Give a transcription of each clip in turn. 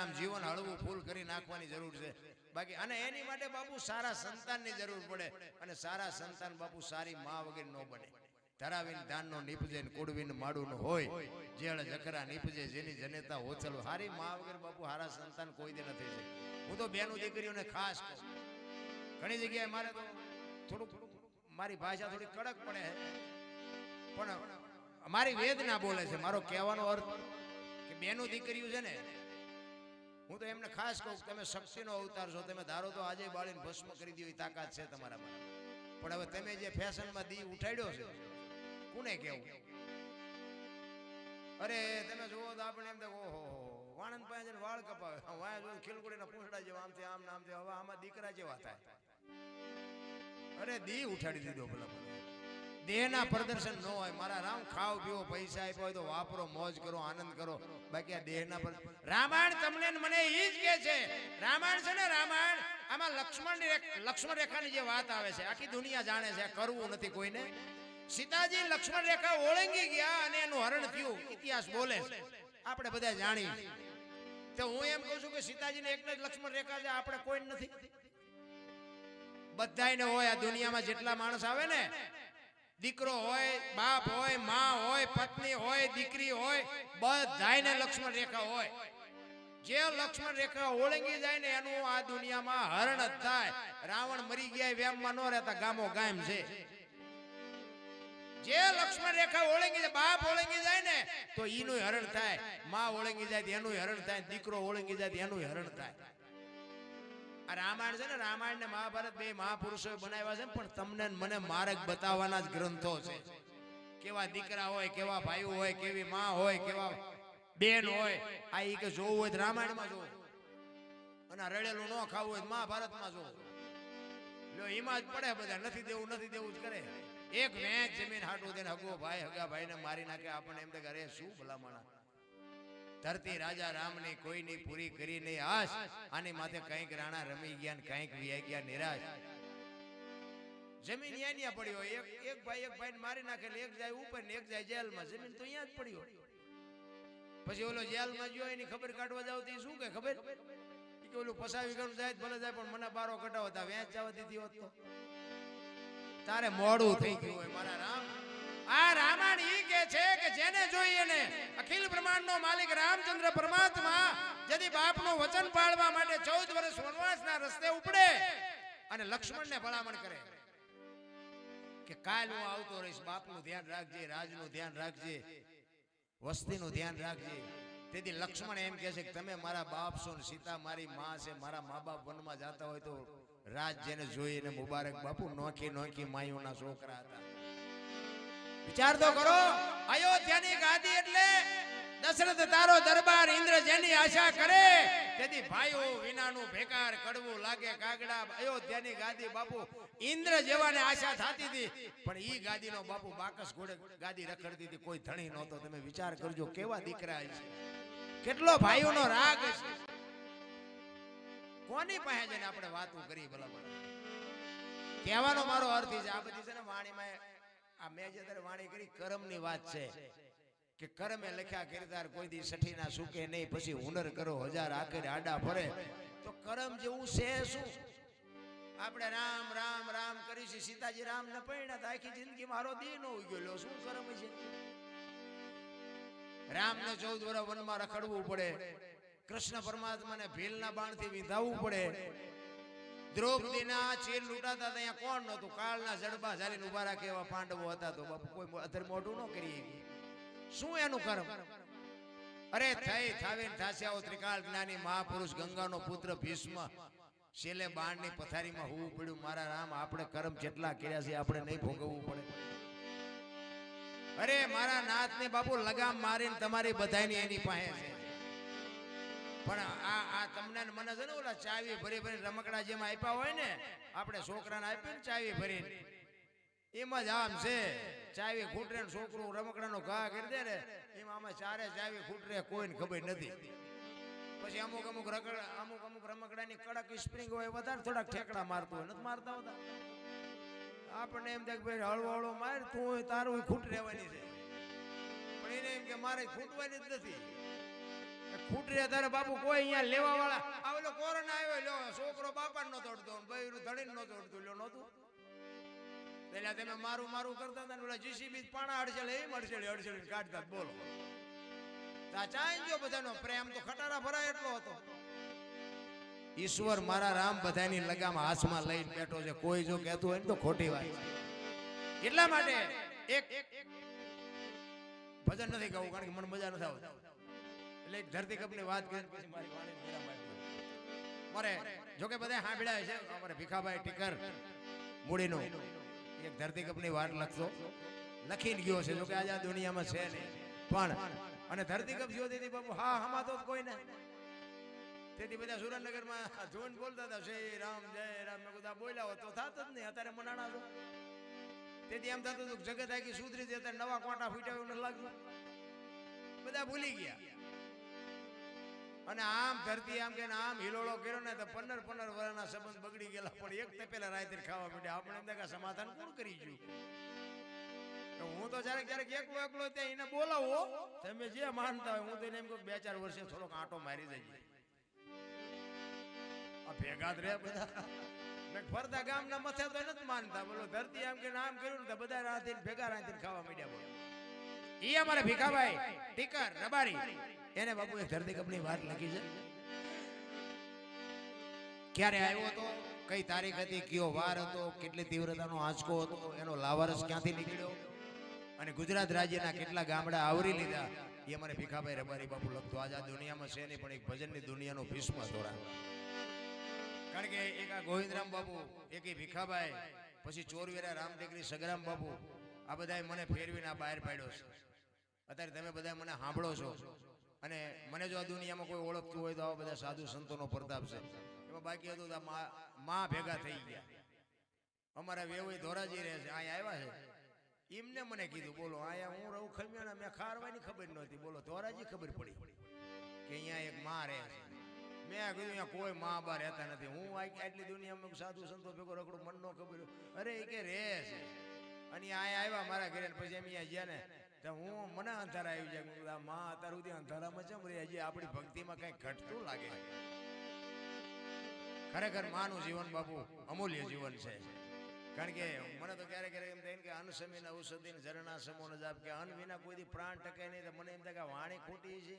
આમ જીવન હળવું ફૂલ કરી નાખવાની જરૂર છે. બાકી અને એની માટે બાપુ સારા સંતાનની જરૂર પડે અને સારા સંતાન બાપુ સારી મા વગેરે ન બને. ધરાવીને ધાનનો નીપજે ને કુડવીને માડું હોય, જેળ જકરા નીપજે, જેની જનેતા હોચલ હારી મા વગર બાપુ હારા સંતાન કોઈ દે નથી છે. હું તો બેનું દીકરીઓને ખાસ ઘણી જગ્યાએ મારે તો થોડું મારી ભાષા થોડી કડક પડે. પણ મારી વેદના બોલે છે. મારો કહેવાનો અર્થ કે બેનું દીકરીઓ છે ને હું તો એમને ખાસ કહું તમે શક્તિનો અવતાર છો, તમે ધારો તો આજે બાળીને ભસ્મ કરી દીધી તાકાત છે તમારામાં પણ હવે તમે જે ફેશનમાં દી ઉઠાડ્યો છે, કોને કેવું અરે, તમે જુઓ તો આપણે એમ તો, ઓહો, વાણંદ પાસે જઈને વાળ કપાવે. વાયા જો ખીલકુડીના પૂંછડા જેવા, આમથી આમ ને આમથી, હવે આમાં દીકરા જેવા થાય. અરે, દી ઉઠાડી દીધો ભલા. દેહના પ્રદર્શન ન હોય. મારા રામ ખાવ પીવો પૈસા આપ્યો હોય તો વાપરો મોજ કરો આનંદ કરો. બાકી આ દેહના પર રામાયણ તમને મને ઈ જ કે છે. રામાયણ છે ને રામાયણ આમાં લક્ષ્મણ લક્ષ્મણ રેખાની જે વાત આવે છે આખી દુનિયા જાણે છે કરવું નથી કોઈને. સીતાજી લક્ષ્મણ રેખા ઓળંગી ગયા અને એનું હરણ થયું. ઇતિહાસ બોલે આપણે બધા જાણીએ. તો હું એમ કહું છું કે સીતાજીને એકને જ લક્ષ્મણ રેખા છે આપણે કોઈ નથી. બધાયને હોય આ દુનિયામાં જેટલા માણસ આવે ને દીકરો હોય, બાપ હોય, માં હોય, પત્ની હોય, દીકરી હોય, બધાયને લક્ષ્મણ રેખા હોય. જે લક્ષ્મણ રેખા ઓળંગી જાય ને એનું આ દુનિયામાં હરણ જ થાય. રાવણ મરી ગયા વેમમાં ન રહેતા ગામો ગામ છે. જે લક્ષ્મણ રેખા ઓળંગી જાય, બાપ ઓળંગી જાય ને, તો એનું હરણ થાય. માં ઓળંગી જાય એનું હરણ થાય. દીકરો ઓળંગી જાય એનું હરણ થાય. આ રામાયણ છે ને રામાયણ ને મહાભારત બે મહાપુરુષો બનાવ્યા છે પણ તમને મને માર્ગ બતાવવાના જ ગ્રંથો છે. કેવા દીકરા હોય, કેવા ભાઈઓ હોય, કેવી માં હોય, કેવા બેન હોય, આ ઈ કે જોવું હોય રામાયણમાં જોવું. અને રડેલું ન ખાવું હોય મહાભારતમાં જોવું. લો એમાં જ પડે બધા, નથી દેવું નથી દેવું જ કરે. એક વેચ જમીન હાટું તેને હગો ભાઈ, હગા ભાઈને મારી નાખે, આપણને એમ કે અરે શું ભલામણા ધરતી રાજા રામની કોઈની પૂરી કરી નહીં આશ. આની માથે કંઈક રાણા રમી ગયા ને કંઈક વિયાઈ ગયા નિરાશ. જમીન અહીંયા પડ્યો એક એક ભાઈ એક ભાઈ મારી નાખેલ એક જાય ઉપર ને એક જાય જેલમાં. જમીન તો અહીંયા જ પડી પછી ઓલો જેલમાં ગયો એની ખબર કાઢવા જાવ તો શું કે ખબર? કે ઓલું પસાવી ગણું જાય ભલે જાય પણ મને બારો કટાવતા વેચ જવા દીધી હોત તો. તારે મોડું થઈ ગયું હોય મારા રામ. આ રામાયણ ઈ કે છે કે જેને જોઈએ ને, અખિલ બ્રહ્માંડનો માલિક રામચંદ્ર પરમાત્મા જદી બાપનું વચન પાળવા માટે 14 વર્ષ વનવાસના રસ્તે ઉપડે અને લક્ષ્મણને ભલામણ કરે. કે કાલ હું આવતો રહીશ, બાપનું ધ્યાન રાખજે, રાજનું ધ્યાન રાખજે, વસ્તીનું ધ્યાન રાખજે. તેથી લક્ષ્મણ એમ કહે છે કે તમે મારા બાપ છો ને સીતા મારી માં છે, મારા મા બાપ વનમાં જતા હોય તો રાજ જેને જોઈને મુબારક, બાપુ નોખી નોખી માયુના છોકરા હતા. વિચાર તો કરો. અયોધ્યાની ગાદી એટલે દશરથ તારો દરબાર ઇન્દ્ર જેની આશા કરે, તેથી ભાઈઓ વિનાનું ભેકાર કડવું લાગે કાગડા. અયોધ્યાની ગાદી બાપુ ઇન્દ્ર જેવાને આશા થતી હતી, પણ ઈ ગાદીનો બાપુ બાકસ ઘોડે ગાદી રખડતી હતી. કોઈ ધણી નહોતો. તમે વિચાર કરજો, કેવા દીકરા છે. કેટલો ભાઈઓનો રાગ છે. કોની પાસે જઈને આપણે વાતો કરી ભલા કહેવાનો મારો અર્થ છે, આ બધી છે ને વાણીમાં આ મેં જે વાણી કરી કર્મની વાત છે. કે કર્મે લખ્યા કિરદાર કોઈ દી સઠી ના સુકે નહીં પછી હુનર કરો હજાર આખરે આડા ફરે. તો કરમ જેવું છે શું? આપણે રામ રામ રામ કરીશું સીતાજી રામ ન પૈણા આખી જિંદગી મારો દી નો ઉગ્યો શું કરમ છે? રામને ચૌદ વર્ષ વનમાં રખડવું પડે. કૃષ્ણ પરમાત્માને ભીલના બાણથી વિંધાવવું પડે. દ્રૌપદીના ચીર લૂંટાતા ત્યાં કોણ નહોતું? કાળના જડબા ઝાલીને ઊભા રાખે એવા પાંડવો હતા તો બાપુ, કોઈ અધર મોઢું ન કરી શું એનું કર્મ? અરે થઈ, થાવીને થાસ્યા ત્રિકાળ જ્ઞાની મહાપુરુષ ગંગાનો પુત્ર ભીષ્મ. શેલે બાણની પથારીમાં હોવું પડ્યું. મારા રામ, આપણે કર્મ જેટલા કર્યા છે, આપણે નહીં ભોગવવું પડે. અરે મારા નાથને બાપુ લગામ મારીને તમારી બધાની એની પાસે છે. પણ આ આ તમને મને છે ને ઓલા ચાવી ભરી ભરી રમકડા જેમ આપ્યા હોય ને, આપણે છોકરાને આપી ને ચાવી ભરીને. એમ જ આમ છે. ચાવી ખૂટરે છોકરું રમકડાનો ઘા કરી દે ને, એમાં આમાં ચારે ચાવી ખૂટરે, કોઈને ખબર નથી. પછી અમુક અમુક રગડ અમુક અમુક રમકડાની કડક સ્પ્રિંગ હોય, વધારે થોડાક ઠેકડા મારતો હોય, નથી મારતા હોતા? આપણને એમ થાય ભાઈ, હળવો હળવો માર, તું તારું ખૂટ રહેવાની છે. પણ એને એમ કે મારે ખૂટવાની જ નથી. ફૂટરે તારે બાપુ કોઈ અહીંયા લેવા વાળા આવેલો કોરોના આવ્યો, લ્યો, છોકરો બાપા નો તોડતો, બૈરું ધડીને નો તોડતું, લ્યો, નહોતું? પેલા તમે મારું મારું કરતા હતા ને પેલા જીસીબી પાણા અડચેલે એમ અડચેલે અડચેલે કાઢતા, બોલો. તા ગયો બધાનો પ્રેમ, તો ખટારા ભરાય એટલો હતો. ઈશ્વર મારા રામ બધાની લગામ હાથમાં લઈને બેઠો છે, કોઈ જો કહેતું હોય ને તો ખોટી વાત એટલા માટે એક ભજન નથી ગાવું, કારણ કે મને મજા નથી આવતી. એટલે એક ધરતી વાત કરી. પછી મારી દઉં. મારે. જોકે બધા સાંભળ્યા છે અમારે ભીખાભાઈ ટીકર મૂડીનો. એક ધરતી કપની વાત લખતો લખીને ગયો છે જોકે આજે આ દુનિયામાં છે નહીં. પણ અને ધરતીકપ જોતી હતી બાપુ હા હમા તો કોઈ ને. તેથી બધા સુરેન્દ્રનગરમાં જોઈને બોલતા હતા શ્રી રામ જય રામ. મેં કીધું બોલ્યા હોત તો થતો જ નહીં અત્યારે મનાણા છો. તેથી એમ થતું હતું જગત આખી સુધરી છે અત્યારે નવા કોટા ફૂટ્યા એવું લાગ્યું. બધા ભૂલી ગયા. અને આમ ધરતી આમ કે આમ હિલોળો કર્યો ને તો પંદર પંદર વર્ષના સંબંધ બગડી ગયેલા. પણ એક તપેલા રાયતે ખાવા માંડ્યા. આપણે એમ સમાધાન કોણ કરી ગયું? હું તો જ્યારે ક્યારેક એકલો એકલો ત્યાં એને બોલાવો, તમે જે માનતા હોય, હું તો એમ બે ચાર વર્ષે થોડોક આંટો મારી જઈએ ભેગા જ રહ્યા બધા. ફરતા ગામના મથે તો નથી માનતા. બોલો, ધરતી આમ કે નામ કર્યું ને બધા રાતે ભેગા રાતે ખાવા માંડ્યા બોલો. ઈ અમારે ભીખાભાઈ, ટીકર, રબારી. એને બાપુએ ધરતી વાત લખી છે? ક્યારે આવ્યો હતો? કઈ તારીખ હતી? કયો વાર હતો? કેટલી તીવ્રતાનો આંચકો હતો? એનો લાવારસ ક્યાંથી નીકળ્યો? અને ગુજરાત રાજ્યના કેટલા ગામડા આવરી લીધા? એ અમારે ભીખાભાઈ રબારી બાપુ લખતો આજ આ દુનિયામાં છે નહીં, પણ એક ભજનની દુનિયાનો ભીષ્મ દોરા કારણ કે એક આ ગોવિંદરામ બાપુ, એક ભીખાભાઈ, પછી ચોરવીરા રામટેકરી સગરામ બાપુ, આ બધાએ મને ફેરવીને આ બહાર પાડ્યો છે. અત્યારે તમે બધા મને સાંભળો છો. અને મને જો આ દુનિયામાં કોઈ ઓળખતું હોય તો આવા બધા સાધુ સંતોનો પ્રતાપ છે. એમાં બાકી હતું મા- ભેગા થઈ ગયા. અમારા વેવય ધોરાજી રહે છે, અહીંયા આવ્યા છે. એમને મને કીધું, બોલો, અહીંયા હું રહું ખમિયાણા મેં ખારવાની ખબર નહોતી. બોલો, ધોરાજી ખબર પડી કે અહીંયા એક મા રહે છે. મેં કીધું, અહીંયા કોઈ મા બા રહેતા નથી. હું આટલી દુનિયામાં સાધુ સંતો ભેગો રખડું મન નો ખબર અરે, એ કે રહે છે. અને અહીંયા આવ્યા મારા ઘરે પછી એમ અહીંયા ગયા ને તો હું મને અંધારા આવી જાય. બધા માં અત્યાર સુધી અંધારામાં છે રહી, હજી આપણી ભક્તિમાં કઈ ઘટતું લાગે ખરેખર માનું જીવન બાપુ, અમૂલ્ય જીવન છે. કારણ કે મને તો ક્યારેક ક્યારેક એમ થાય કે અન્ન સમીન ઔષધિ ઝરણા સમો ન જાપ કે અન્ન વિના કોઈ પ્રાણ ટકે નહીં, તો મને એમ થાય કે વાણી ખોટી છે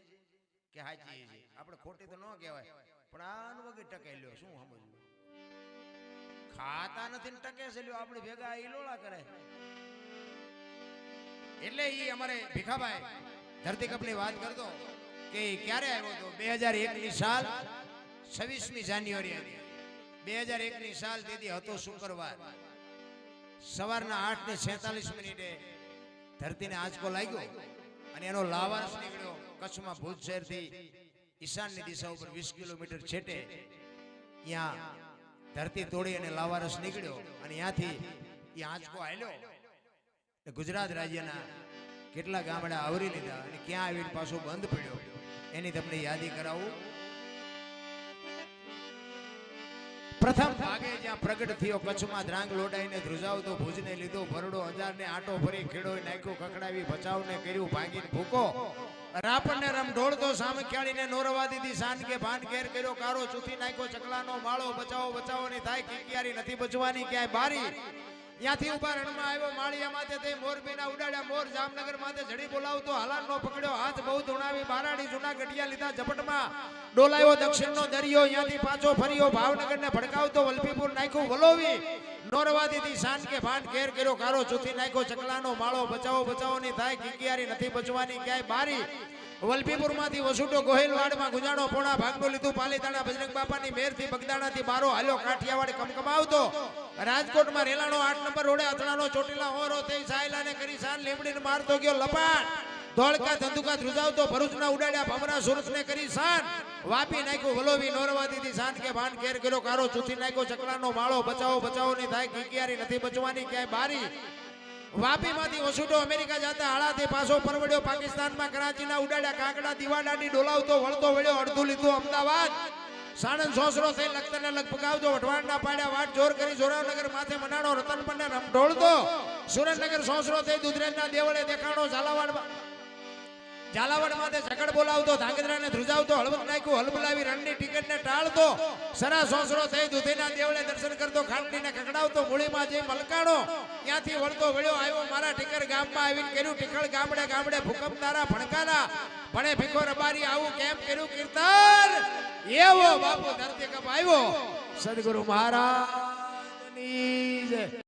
કે હાચી છે? આપણે ખોટી તો ન કહેવાય, પણ આ અન્ન વગર ટકે લ્યો, શું સમજવું? ખાતા નથી ને ટકે છે આપણે ભેગા ઈલોળા કરે. એટલે એ અમારે ભીખાભાઈ ધરતી કપની વાત કરતો કે ક્યારે આવ્યો હતો બે હજાર એક ની સાલ છવ્વીસમી જાન્યુઆરી હતી બે હજાર એક ની સાલ તેથી હતો શુક્રવાર. સવારના આઠ ને છેતાલીસ મિનિટે ધરતીને આંચકો લાગ્યો અને એનો લાવારસ નીકળ્યો કચ્છમાં ભુજ શહેરથી ઈશાનની દિશા ઉપર વીસ કિલોમીટર છેટે. ત્યાં ધરતી તોડી અને લાવારસ નીકળ્યો અને ત્યાંથી એ આંચકો એ ગુજરાત રાજ્યના કેટલા ગામડા આવરી લીધા અને ક્યાં આવીને પાછો બંધ પડ્યો, એની તમને યાદી કરાવું. પ્રથમ ભાગે જ્યાં પ્રગટ થયો, કચ્છમાં ધ્રાંગ લોડાઈને ધ્રુજાવતો ભુજને લીધો, ભરડો અંજારને આટો ફરી ખેડો નાખ્યો કકડાવી બચાવને કર્યું, ભાંગીને ભૂકો. રાપણને રમ ઢોળતો સામે ને નોરવા દીધી સાન કે ભાન ઘેર કર્યો કારો ચૂથી નાખ્યો, ચકલાનો માળો બચાવો બચાવો ની થાય, કિકિયારી નથી બચવાની, ક્યાંય બારી. ત્યાંથી ઊભા રણમાં આવ્યો, માળિયા માથે તે મોરબીના ઉડાડ્યા, મોર જામનગર માથે જડી બોલાવતો હાલાન નો પકડ્યો, હાથ બહુ ધુણાવી, બારાડી જૂના ગઢિયા લીધા, ઝપટમાં ડોલાયો દક્ષિણનો દરિયો, ત્યાંથી પાછો ફર્યો, ભાવનગરને ભડકાવતો વલભીપુર નાખ્યું, વલોવી. નોરવા દીધી શાન કે ભાન ઘેર કર્યો કારો ચૂથી નાખ્યો, ચકલાનો માળો બચાવો બચાવો ની થાય કિકિયારી નથી બચવાની, ક્યાંય બારી. વલભીપુરમાંથી વસુટો ગોહિલવાડમાં ગુજાણો પોણા ભાગનું લીધું. પાલીતાણા બજરંગ બાપાની મેરથી બગદાણાથી બારો હાલ્યો કાઠિયાવાડ કમકમાવતો. રાજકોટમાં રેલાનો આઠ નંબર રોડે અથડાનો ચોટીલા હોરો તે સાયલાને કરી સાન લીમડીને મારતો ગયો લપાટ. ધોળકા ધંધુકા ધ્રુજાવતો ભરૂચના ઉડાડ્યા ભમરા સુરતને કરી સાન. વાપી નાખ્યું વલોવી નોરવા દીધી સાન કે ભાન કેર કર્યો કારો, ચૂથી નાખ્યો ચકલાનો માળો, બચાવો બચાવો ની થાય કિકિયારી નથી બચવાની, ક્યાંય બારી. વાપીમાંથી વસુટો અમેરિકા જતા હાળાથી પાછો પરવડ્યો પાકિસ્તાનમાં, કરાચીના ઉડાડ્યા કાંકડા, દીવાડાની ડોલાવતો, વળતો વળ્યો, અડધું લીધું અમદાવાદ. સાણંદ સોસરો થઈ લખતરને લગભગાવતો વઢવાણના પાડ્યા, વાટ જોર કરી જોરાવનગર માથે મનાણો રતનપરને રમઢોળતો. સુરેન્દ્રનગર સોસરો થઈ, દુધરેજના દેવળે દેખાણો ઝાલાવાડ ઝાલાવાડ માટે સકડ બોલાવતો, ધાંગધ્રાને ધ્રુજાવતો, હળવદ નાખ્યું હલબલાવી રણની ટિકિટને ટાળતો. સરા સોસરો થઈ દુધીના દેવળે દર્શન કરતો ખાંડીને કકડાવતો મૂળીમાં જઈ મલકાણો. ત્યાંથી વળતો વળ્યો, આવ્યો મારા ટીકર ગામમાં આવીને કર્યું ટીકળ ગામડે ગામડે ભૂકંપ તારા ભણકારા ભણે ભીખો રબારી, આવું કેમ કર્યું, કીર્તન? એવો બાપુ ધરતી કપ આવ્યો. સદગુરુ મહારાજની